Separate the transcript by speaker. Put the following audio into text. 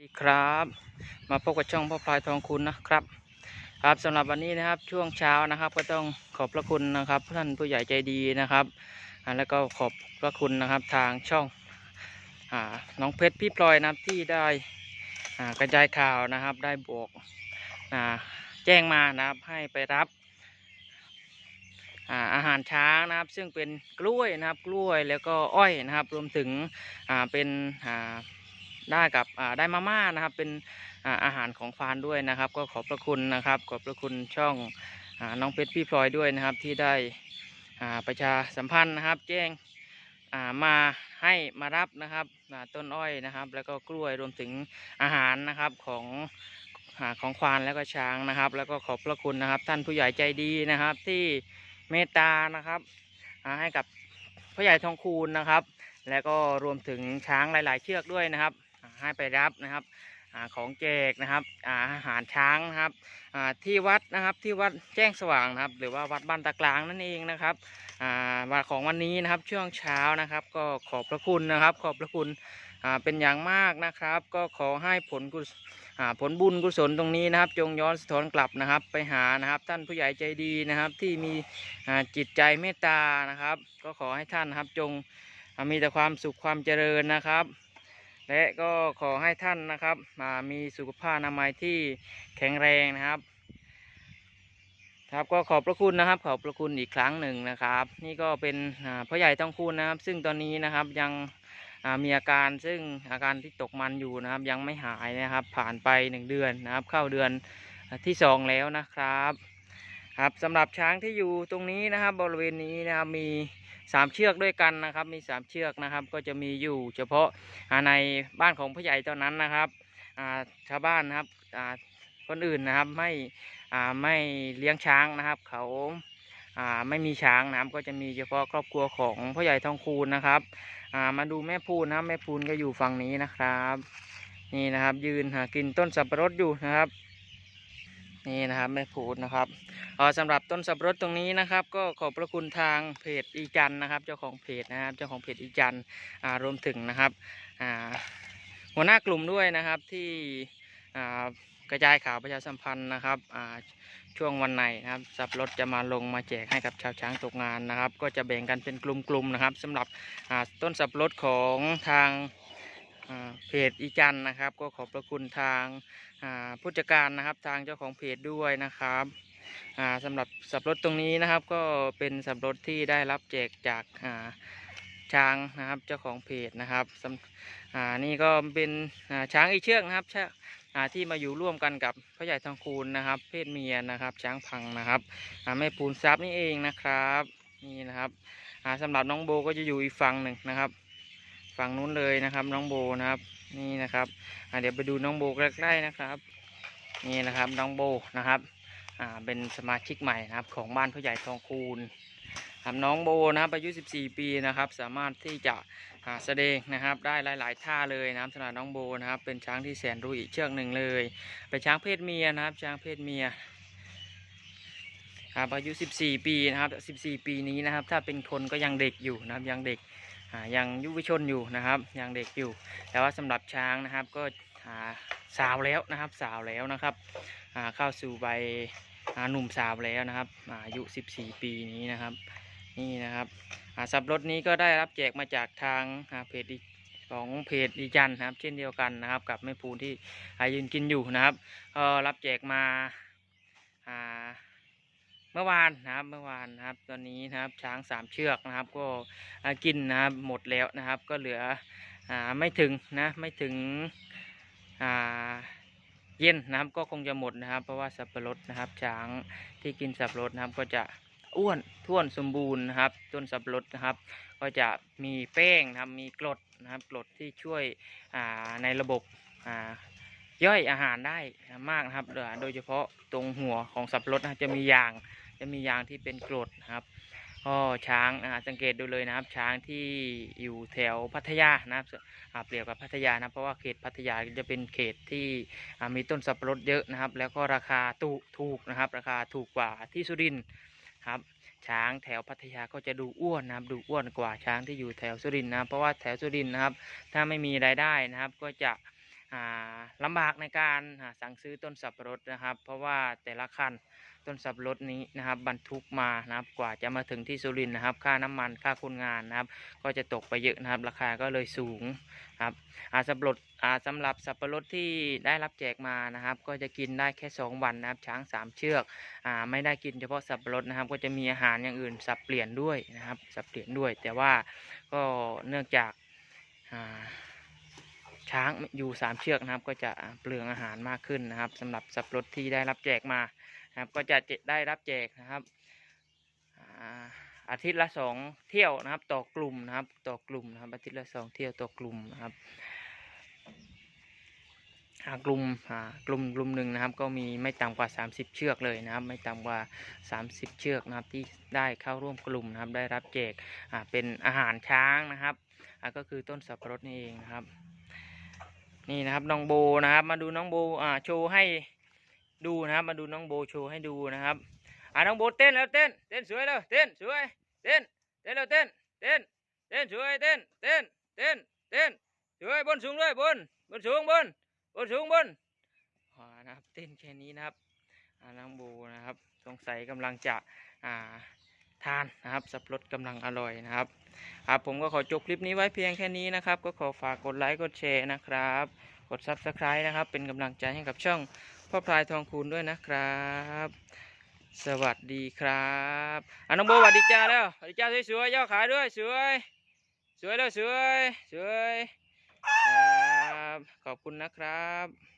Speaker 1: สวัสดีครับ มาพบกับช่องพ่อพลายทองคุณนะครับ ครับสำหรับวันนี้นะครับช่วงเช้านะครับ ก็ต้องขอบพระคุณนะครับท่านผู้ใหญ่ใจดีนะครับแล้วก็ขอบพระคุณนะครับทางช่องอน้องเพชรพี่พลอยนะครับที่ได้กระจายข่าวนะครับ ได้บอกอแจ้งมานะครับให้ไปรับอาอาหารช้างนะครับ ซึ่งเป็นกล้วยนะครับ กล้วยแล้วก็อ้อยนะครับ รวมถึงเป็น ได้กับได้มาม่านะครับ เป็นอาหารของฟานด้วยนะครับ ก็ขอบพระคุณนะครับ ขอบพระคุณช่องน้องเพชรพี่พลอยด้วยนะครับ ที่ได้ประชาสัมพันธ์นะครับ แจ้งมาให้มารับนะครับต้นอ้อยนะครับ แล้วก็กล้วยรวมถึงอาหารนะครับของของควานแล้วก็ช้างนะครับ แล้วก็ขอบพระคุณนะครับ ท่านผู้ใหญ่ใจดีนะครับ ที่เมตตานะครับให้กับผู้ใหญ่ทองคูณนะครับ แล้วก็รวมถึงช้างหลาย ๆ เชือกด้วยนะครับ ให้ไปรับนะครับอของแจกนะครับอาหารช้างนะครับที่วัดนะครับที่วัดแจ้งสว่างนะครับ หรือว่าวัดบ้านตะกลางนั่นเองนะครับวันของวันนี้นะครับช่วงเช้านะครับ ก็ขอบพระคุณนะครับ ขอบพระคุณเป็นอย่างมากนะครับ ก็ขอให้ผลกุศอ่าผลบุญกุศลตรงนี้นะครับ จงย้อนสะท้อนกลับนะครับ ไปหานะครับ ท่านผู้ใหญ่ใจดีนะครับ ที่มีจิตใจเมตตานะครับ ก็ขอให้ท่านนะครับจงมีแต่ความสุขความเจริญนะครับ และก็ขอให้ท่านนะครับอ่ามีสุขภาพอนามัยที่แข็งแรงนะครับ ครับก็ขอบพระคุณนะครับ ขอบพระคุณอีกครั้งหนึ่งนะครับ นี่ก็เป็นพ่อใหญ่ต้องคุณนะครับ ซึ่งตอนนี้นะครับยังมีอาการซึ่งอาการที่ตกมันอยู่นะครับ ยังไม่หายนะครับ ผ่านไปหนึ่งเดือนนะครับ เข้าเดือนที่สองแล้วนะครับ ครับสำหรับช้างที่อยู่ตรงนี้นะครับ บริเวณนี้นะครับมี สามเชือกด้วยกันนะครับ มีสามเชือกนะครับ ก็จะมีอยู่เฉพาะาในบ้านของผู้ใหญ่เท่านั้นนะครับชาวบ้านนะครับคนอื่นนะครับไม่ไม่เลี้ยงช้างนะครับ เขาไม่มีช้างนะครับก็จะมีเฉพาะครอบครัวของผู้ใหญ่ทองคูณนะครับมาดูแม่พูนนะแม่พูนก็อยู่ฝั่งนี้นะครับ นี่นะครับ ยืนหากินต้นสับปะรดอยู่นะครับ นี่นะครับแม่พูนนะครับเอ่อสำหรับต้นสับปะรดตรงนี้นะครับ ก็ขอบพระคุณทางเพจอีจันนะครับ เจ้าของเพจนะครับ เจ้าของเพจอีจันอ่ารวมถึงนะครับอ่าหัวหน้ากลุ่มด้วยนะครับที่อ่ากระจายข่าวประชาสัมพันธ์นะครับอ่าช่วงวันไหนนะครับสับปะรถจะมาลงมาแจกให้กับชาวช้างตกงานนะครับ ก็จะแบ่งกันเป็นกลุ่มๆนะครับสำหรับอ่าต้นสับปะรดของทาง เพจอีจันนะครับ ก็ขอบพระคุณทางผู้จัดการนะครับทางเจ้าของเพจด้วยนะครับอ่าสำหรับสับรดตรงนี้นะครับก็เป็นสับรดที่ได้รับแจกจากาช้างนะครับเจ้าของเพจนะครับนี่ก็เป็นช้างอีเชือกนะครับที่มาอยู่ร่วมกันกับพ่อใหญ่ทองคูณนะครับ เพศเมียนะครับ ช้างพังนะครับแม่ปูนซับนี่เองนะครับนี่นะครับอ่าสำหรับน้องโบก็จะอยู่อีกฝั่งหนึ่งนะครับ ฝั่งนู้นเลยนะครับ น้องโบนะครับ นี่นะครับเดี๋ยวไปดูน้องโบใกล้ๆนะครับ นี่นะครับน้องโบนะครับเป็นสมาชิกใหม่นะครับ ของบ้านผู้ใหญ่ทองคูณครับน้องโบนะครับอายุ 14 ปีนะครับ สามารถที่จะอ่าแสดงนะครับ ได้หลาย ๆ ท่าเลยนะครับสำหรับน้องโบนะครับ เป็นช้างที่แสนรู้อีกเชือกหนึ่งเลย เป็นช้างเพศเมียนะครับ ช้างเพศเมียครับอายุ 14 ปีนะครับ 14 ปีนี้นะครับ ถ้าเป็นคนก็ยังเด็กอยู่นะครับยังเด็ก ยังยุวชนอยู่นะครับ ยังเด็กอยู่ แต่ว่าสำหรับช้างนะครับก็สาวแล้วนะครับ สาวแล้วนะครับเข้าสู่ใบหนุ่มสาวแล้วนะครับอายุ 14 ปีนี้นะครับ นี่นะครับสับรถนี้ก็ได้รับแจกมาจากทางาเพจของเพจดีจันนะครับ เช่นเดียวกันนะครับ กับแม่ปูนที่ยืนกินอยู่นะครับก็รับแจกมา เมื่อวานนะครับเมื่อวานนะครับ ตอนนี้นะครับช้างสามเชือกนะครับ ก็กินนะครับหมดแล้วนะครับ ก็เหลืออไม่ถึงนะไม่ถึงเย็นนะครับก็คงจะหมดนะครับ เพราะว่าสับปะรดนะครับ ช้างที่กินสับปะรดนะครับ ก็จะอ้วนท้วนสมบูรณ์นะครับ ต้นสับปะรดนะครับ ก็จะมีแป้งนะครับมีกรดนะครับกรดที่ช่วยในระบบย่อยอาหารได้มากนะครับ โดยเฉพาะตรงหัวของสับปะรดนะจะมียาง จะมียางที่เป็นกรดนะครับก็ช้างอ่าสังเกตดูเลยนะครับ ช้างที่อยู่แถวพัทยานะครับเปรียบกับพัทยานะเพราะว่าเขตพัทยาจะเป็นเขตที่มีต้นสับปะรดเยอะนะครับ แล้วก็ราคาถูกถูกนะครับ ราคาถูกกว่าที่สุรินทร์ครับช้างแถวพัทยาก็จะดูอ้วนนะครับ ดูอ้วนกว่าช้างที่อยู่แถวสุรินทร์นะเพราะว่าแถวสุรินทร์นะครับ ถ้าไม่มีรายได้นะครับก็จะ ลำบากในการสั่งซื้อต้นสับปะรดนะครับ เพราะว่าแต่ละคันต้นสับปะรดนี้นะครับบรรทุกมานะครับกว่าจะมาถึงที่สุรินนะครับ ค่าน้ำมันค่าคนงานนะครับ ก็จะตกไปเยอะนะครับ ราคาก็เลยสูงครับอาสับปะรดอาสำหรับสับปะรดที่ได้รับแจกมานะครับ ก็จะกินได้แค่ 2 วันนะครับ ช้าง 3 เชือกอ่าไม่ได้กินเฉพาะสับปะรดนะครับ ก็จะมีอาหารอย่างอื่นสับเปลี่ยนด้วยนะครับ สับเปลี่ยนด้วย แต่ว่าก็เนื่องจากอ่า ช้างอยู่สามเชือกนะครับ ก็จะเปลืองอาหารมากขึ้นนะครับสำหรับสับปะรดที่ได้รับแจกมานะครับ ก็จะได้รับแจกนะครับอาทิตย์ละสองเที่ยวนะครับ ต่อกลุ่มนะครับ ต่อกลุ่มนะครับ อาทิตย์ละสองเที่ยวต่อกลุ่มนะครับกลุ่มกลุ่มกลุ่มหนึ่งนะครับ ก็มีไม่ต่ำกว่า 30 เชือกเลยนะครับ ไม่ต่ำกว่า 30 เชือกนะครับ ที่ได้เข้าร่วมกลุ่มนะครับ ได้รับแจกเป็นอาหารช้างนะครับก็คือต้นสับปะรดนี่เองนะครับ นี่นะครับน้องโบนะครับ มาดูน้องโบอ่าโชว์ให้ดูนะครับ มาดูน้องโบโชว์ให้ดูนะครับอ่าน้องโบเต้นแล้วเต้นเต้นสวยแล้วเต้นสวยเต้นเต้นแล้วเต้นเต้นเต้นสวยเต้นเต้นเต้นเต้นสวยบนสูงเลยบนบนสูงบนบนสูงบนอ่านะครับเต้นแค่นี้นะครับอ่าน้องโบนะครับสงสัยกำลังจะอ่าทานนะครับสับปะรดกำลังอร่อยนะครับ ครับผมก็ขอจบคลิปนี้ไว้เพียงแค่นี้นะครับ ก็ขอฝากกดไลค์กดแชร์นะครับ กด Subscribe นะครับ เป็นกำลังใจให้กับช่องพ่อพลายทองคูณด้วยนะครับ สวัสดีครับอะน้องโบสวัสดีจ้าแล้วสวัสดีจ้าสวยๆย่อขาด้วยสวย สวยแล้วสวยสวยครับขอบคุณนะครับ